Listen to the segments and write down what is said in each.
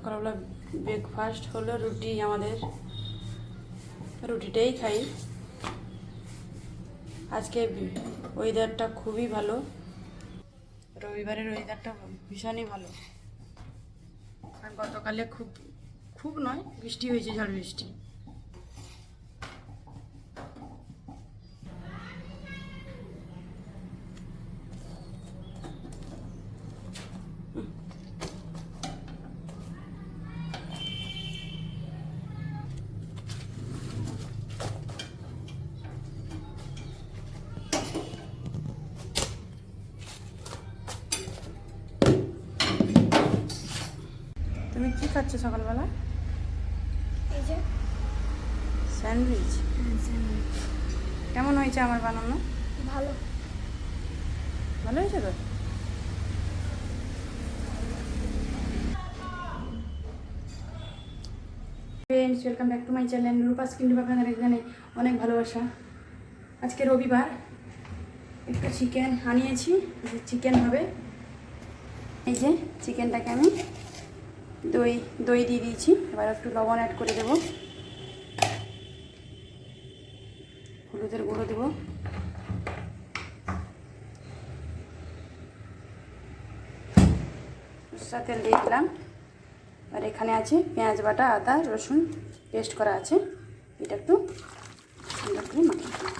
সকালবেলা ব্রেকফাস্ট হলো, রুটি আমাদের। রুটিটাই খাই। আজকে ওয়েদারটা খুবই ভালো। রবিবারের ওয়েদারটা ভীষণই ভালো। আর গতকালে খুব খুব নয়, বৃষ্টি হয়েছে ঝড় বৃষ্টি। খাচ্ছ সকালবেলা? এই যে। স্যান্ডউইচ? কেমন হয়েছে আমার বানানো? ভালো। ভালো হয়েছে তো? Friends welcome back to my channel Rupa's কিন্তু আপনাদের এখানে অনেক ভালোবাসা। আজকে রবিবার। একটু চিকেন আনিয়েছি। চিকেন হবে। এই যে চিকেনটাকে আমি দই দই দিয়ে দিয়েছি। এবার একটু লবণ অ্যাড করে দেবো। হলুদের গুঁড়ো দেবো। সরষা তেল দিয়ে দিলাম। আর এখানে আছে পেঁয়াজ বাটা, আদা, রসুন পেস্ট করা আছে। এটা একটু সুন্দর করে মাখিয়ে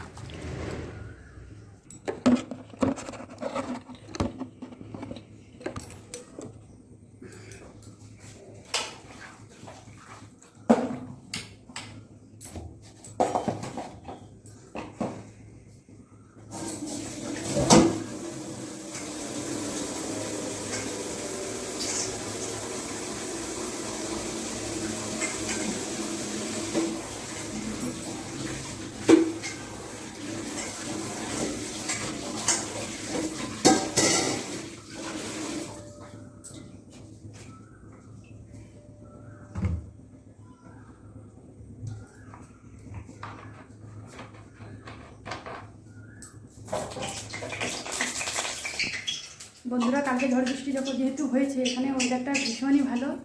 বন্ধুরা, কালকে ঝড় বৃষ্টি যখন যেহেতু হয়েছে, এখানে ওয়েদারটা ভীষণই ভালো।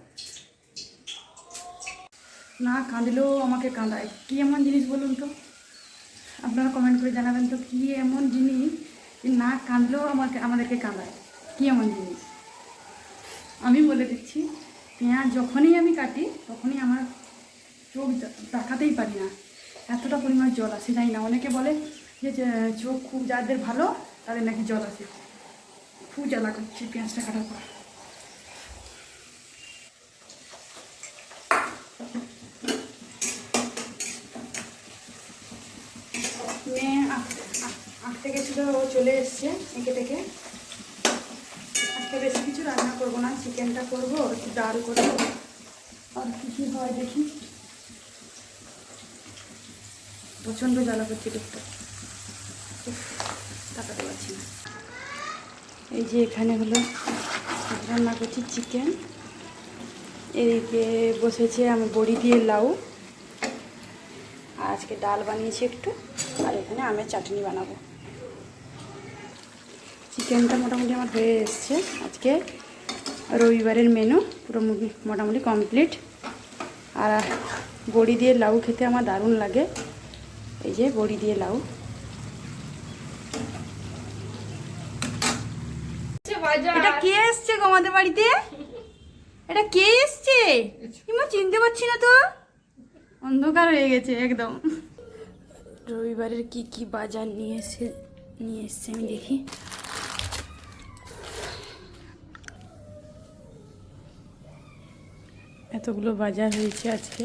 না কাঁদলেও আমাকে কাঁদায়। কী এমন জিনিস বলুন তো? আপনারা কমেন্ট করে জানাবেন তো, কী এমন জিনিস না কাঁদলেও আমাকে আমাদেরকে কাঁদায়? কী এমন জিনিস? আমি বলে দিচ্ছি, পেঁয়াজ যখনই আমি কাটি, তখনই আমার চোখ দা- তাকাতেই পারি না। এতটা পরিমাণ জল আসে, জানি না। অনেকে বলে যে চোখ খুব যাদের ভালো, তাদের নাকি জল আসে। খুব জ্বালা করছে পেঁয়াজটা কাটার পর। মেয়ে আঁক- আঁক- আঁকতে ও চলে এসছে এঁকে থেকে আজকে বেশি কিছু রান্না করব না, চিকেনটা করব, একটু ডাল করব, আর কী কী হয় দেখি। প্রচণ্ড জ্বালা করছে দেখতে উফ, তাকাতে পারছি না এই যে এখানে হলো রান্না করছি চিকেন এদিকে বসেছে আমি বড়ি দিয়ে লাউ। আজকে ডাল বানিয়েছি একটু। আর এখানে আমের চাটনি বানাবো। চিকেনটা মোটামুটি আমার হয়ে এসছে। আজকে রবিবারের মেনু পুরো মোটামুটি কমপ্লিট আর বড়ি দিয়ে লাউ খেতে আমার দারুণ লাগে। এই যে বড়ি দিয়ে লাউ। এটা কে এসছে গো আমাদের বাড়িতে? এটা কে এসছে? কিংবা চিনতে পারছি না তো। অন্ধকার হয়ে গেছে একদম। রবিবারের কি কি বাজার নিয়ে এসে নিয়ে এসছে আমি দেখি। এতগুলো বাজার হয়েছে আজকে।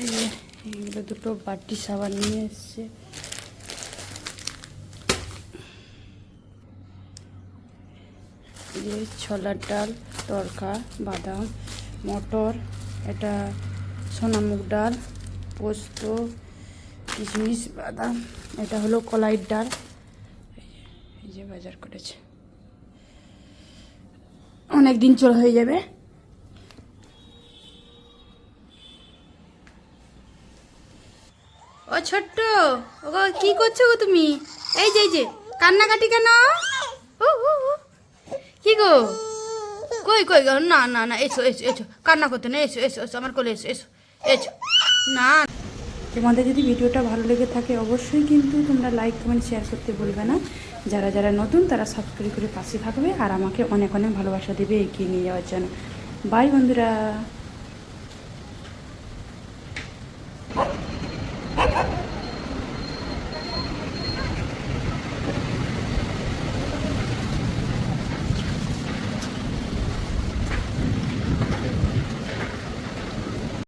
এই যে এগুলো দুটো বাটি সাবান নিয়ে এসছে। এই যে ছোলার ডাল তরকা বাদাম মটর এটা সোনামুগ ডাল পোস্ত কিশমিশ বাদাম এটা হলো কলাইয়ের ডাল। এই যে- বাজার করেছে। অনেক দিন চল হয়ে যাবে। ও ছোট্ট ও কি করছ গো তুমি? এই যে এই যে কান্নাকাটি কেন? উ, উ। কি গো? কই কই গো? না না না, এসো এসো এসো। কান্না করতে না এসো এসো এসো, আমার কোলে এসো এসো এসো। না। তোমাদের যদি ভিডিওটা ভালো লেগে থাকে, অবশ্যই কিন্তু তোমরা লাইক কমেন্ট শেয়ার করতে ভুলবে না। যারা যারা নতুন, তারা সাবস্ক্রাইব করে পাশে থাকবে আর আমাকে অনেক অনেক ভালোবাসা দেবে এগিয়ে নিয়ে যাওয়ার জন্য। বাই বন্ধুরা।